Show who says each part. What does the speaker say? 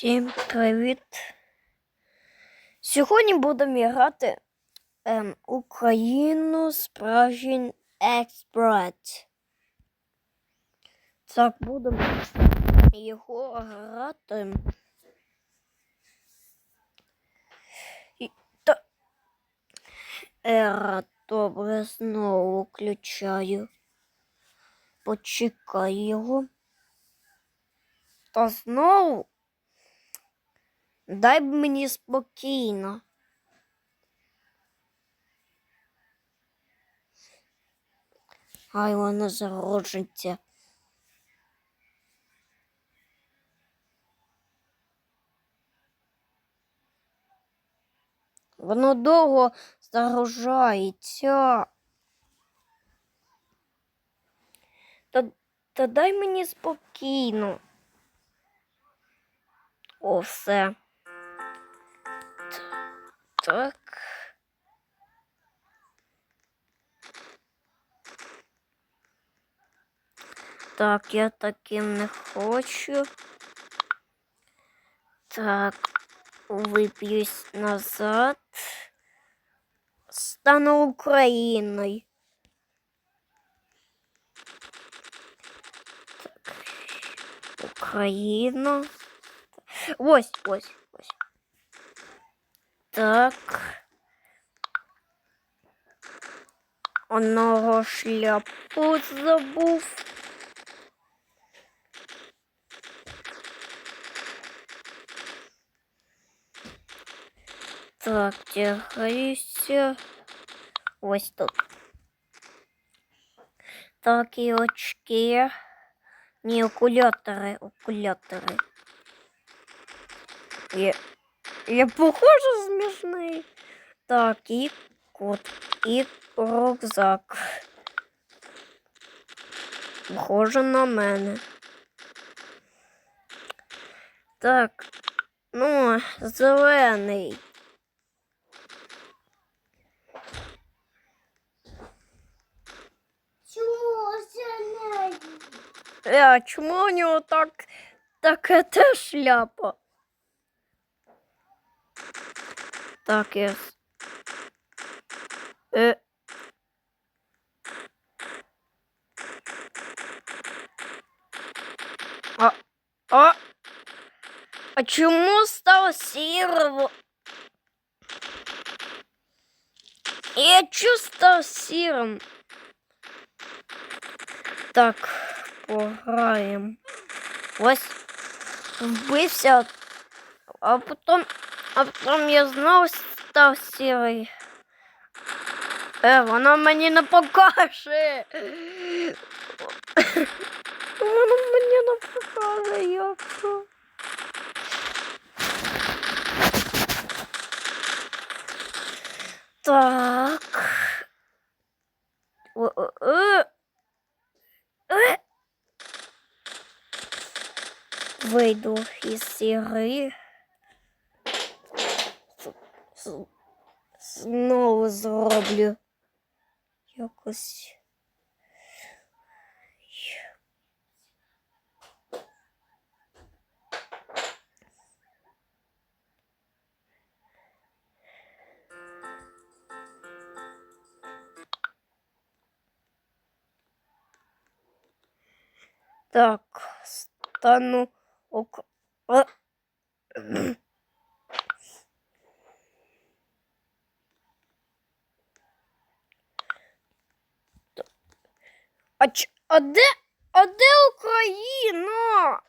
Speaker 1: Всім привіт! Сьогодні будемо грати ем, Україну справжній експерт. Так, будемо його грати. І, та... Ера, добре, знову включаю. Почекай його. Та знову. Дай мені спокійно. Хай воно зарожиться. Воно довго загружається. Та, та дай мені спокійно. О, все. Так. Так, я таким не хочу. Так, вип'юсь назад. Стану Україною. Так. Україна. Ось. Так. Одного шляпу забув. Так, тягаюся. Ось тут. Так, і очки. Ні, окулятори, окулятори. Я, я похоже смішний. Так, і кот, і рюкзак. Похоже на мене. Так, ну, зелений.
Speaker 2: Чому не?
Speaker 1: Е, а чому у нього так таке те шляпа? Так, я. с- Е. А, а, а чому стало сіро? Я чого став сірим? Так, пограємо. Ось вбився, а потім, а потім я знову став сірий. Е, воно мені не покаже. Воно мені не покаже, як. це. Так. О, о, о. Е. Вийду із ігри. Знову зроблю якось. Так, стану ок. А, ч... а де? А де Україна?